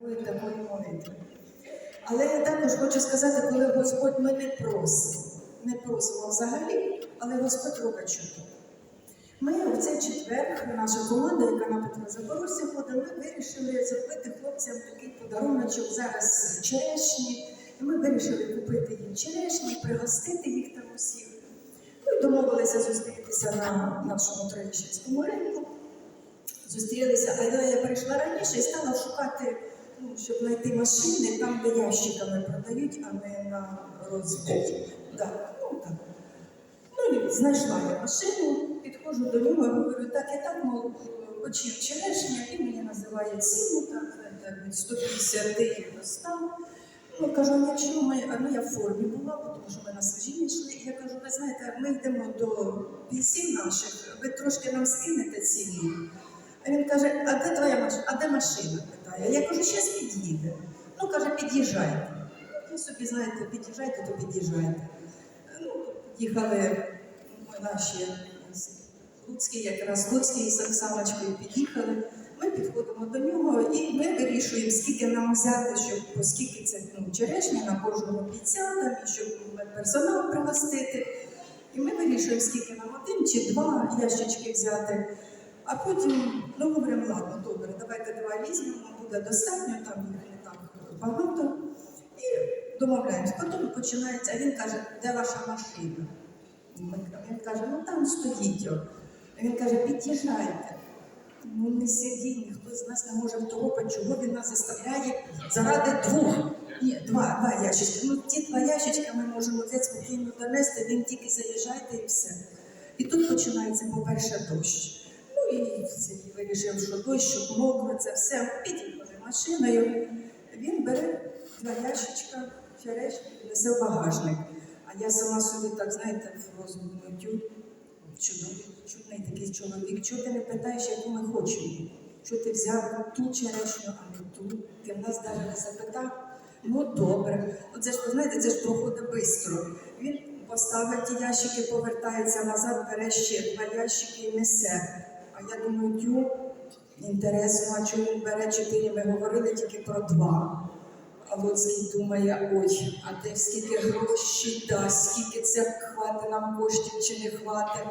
такої молитви. Але я також хочу сказати, коли Господь ми не просимо, не просимо взагалі, але Господь робить чудо. Ми в цей четвер, наша команда, яка на Петра Запорожця ходить, ми вирішили зробити хлопцям такий подаруночок зараз черешні. І ми вирішили купити їм черешні, пригостити їх там усіх. Ми домовилися зустрітися на нашому Троєщинському ринку. Зустрілися, але я прийшла раніше і стала шукати, ну, щоб знайти машини там, де ящиками продають, а не на розвитку. Да, ну, так. Ну, і знайшла я машину, підходжу до нього, говорю, так, я так, мов, очів черешня, він мені називає ціну, так, знаєте, від 150 до 100. Ну, кажу, а якщо ми, а ну я в формі була, тому що ми на служіння йшли, і я кажу, ви знаєте, ми йдемо до бійців наших, ви трошки нам скинете ціну. А він каже, а де твоя машина? А де машина? Питає. Я кажу, щас під'їде. Ну, каже, під'їжджайте. Ви собі знаєте, під'їжджайте, то під'їжджайте. Ну, їхали наші Луцькі, якраз Луцький з Оксаночкою під'їхали. Ми підходимо до нього і ми вирішуємо, скільки нам взяти, щоб оскільки це ну, черешня на кожного бійця, там, щоб персонал пригостити. І ми вирішуємо, скільки нам один чи два ящички взяти. А потім ну, говоримо, ладно, добре, давайте два візьмемо, буде достатньо, там не так багато. І домовляємось. Потім починається, а він каже, де ваша машина? Він каже, ну там стоїть. Він каже, під'їжджайте. Ну не Сергій, ніхто з нас не може второпати, чого він нас заставляє заради двох. Ні, два, два ящички. Ну ті два ящичка ми можемо взяти спокійно донести, він тільки заїжджайте і все. І тут починається, по-перше, дощ. Ну вирішив, що дощ, що мокро, це все. Під'їхали машиною. Він бере два ящичка черешні і несе в багажник. А я сама собі так, знаєте, в розумі тю, чудовий, чудний такий чоловік. Чого ти не питаєш, яку ми хочемо? Що ти взяв ту черешню, а не ту? Ти в нас навіть не запитав. Ну добре. Оце ж ви знаєте, це ж проходить швидко. Він поставив ті ящики, повертається назад, бере ще два ящики і несе. А я думаю, тю, інтересно, а чому бере чотири? Ми говорили тільки про два. А Луцький думає, ой, а де скільки грошей дасть, скільки це хватить нам коштів чи не хватить.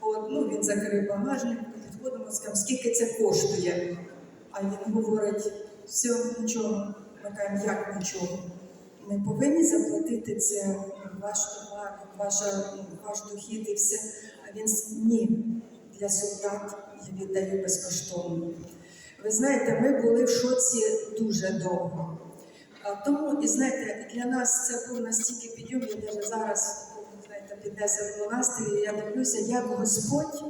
От, ну, він закрив багажник, підходимо, скажемо, скільки це коштує. А він говорить, все, нічого. Ми кажемо, як нічого. Ми повинні заплатити це ваш товар, ваша, ваш дохід і все. А він ні, для солдат я віддаю безкоштовно. Ви знаєте, ми були в шоці дуже довго. Тому, і знаєте, для нас це був настільки підйом, я навіть зараз знаєте, піднесений настрій, я дивлюся, як Господь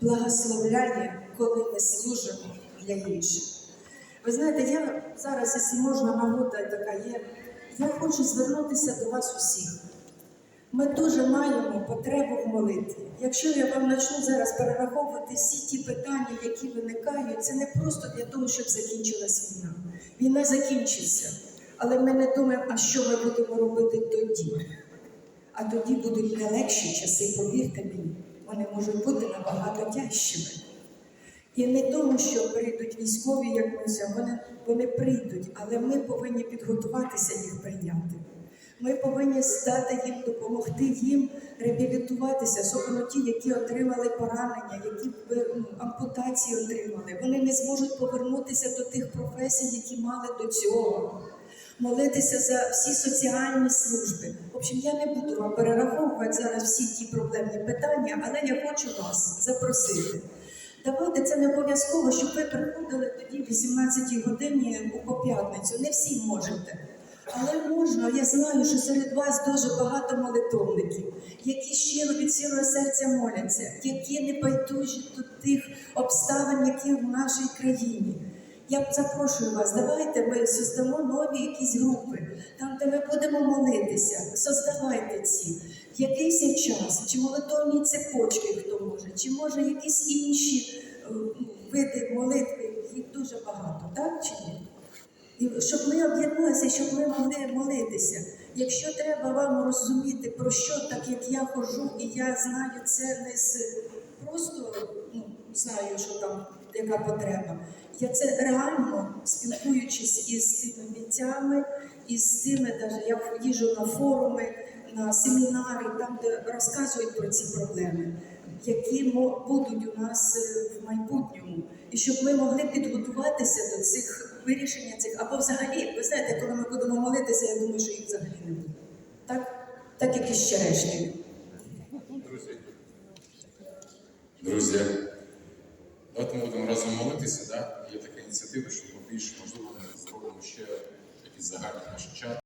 благословляє, коли ми служимо для інших. Ви знаєте, я зараз, якщо можна, нагода така є, я хочу звернутися до вас усіх. Ми дуже маємо потребу в молитві. Якщо я вам почну зараз перераховувати всі ті питання, які виникають, це не просто для того, щоб закінчилась війна. Війна закінчиться, але ми не думаємо, а що ми будемо робити тоді. А тоді будуть не легші часи, повірте мені, вони можуть бути набагато тяжчими. І не тому, що прийдуть військові, як ми вони, вони прийдуть, але ми повинні підготуватися їх прийняти. Ми повинні стати їм, допомогти їм реабілітуватися, особливо ті, які отримали поранення, які ампутації отримали. Вони не зможуть повернутися до тих професій, які мали до цього. Молитися за всі соціальні служби. В общем, я не буду вам перераховувати зараз всі ті проблемні питання, але я хочу вас запросити. Давайте це не обов'язково, щоб ви приходили тоді в 18 годині у поп'ятницю. Не всі можете. Але можна, я знаю, що серед вас дуже багато молитовників, які щиро від цілого серця моляться, які не байдужі до тих обставин, які в нашій країні. Я запрошую вас, давайте ми создамо нові якісь групи, там, де ми будемо молитися, создавайте ці. Якийсь час, чи молитовні цепочки, хто може, чи може якісь інші е, види молитви, їх дуже багато, так чи ні? Щоб ми об'єдналися, щоб ми могли молитися. Якщо треба вам розуміти, про що, так як я хожу, і я знаю це не з просто ну, знаю, що там яка потреба. Я це реально спілкуючись із тими бійцями, із тими, даже я їжджу на форуми, на семінари, там, де розказують про ці проблеми, які будуть у нас е, в майбутньому, і щоб ми могли підготуватися до цих вирішення цих, або взагалі, ви знаєте, коли ми будемо молитися, я думаю, що їх взагалі не буде. Так, так як і з черешнею. Друзі, давайте ми будемо разом молитися. Да? Є така ініціатива, що ми більше можливо зробимо ще якісь загальні наші чати.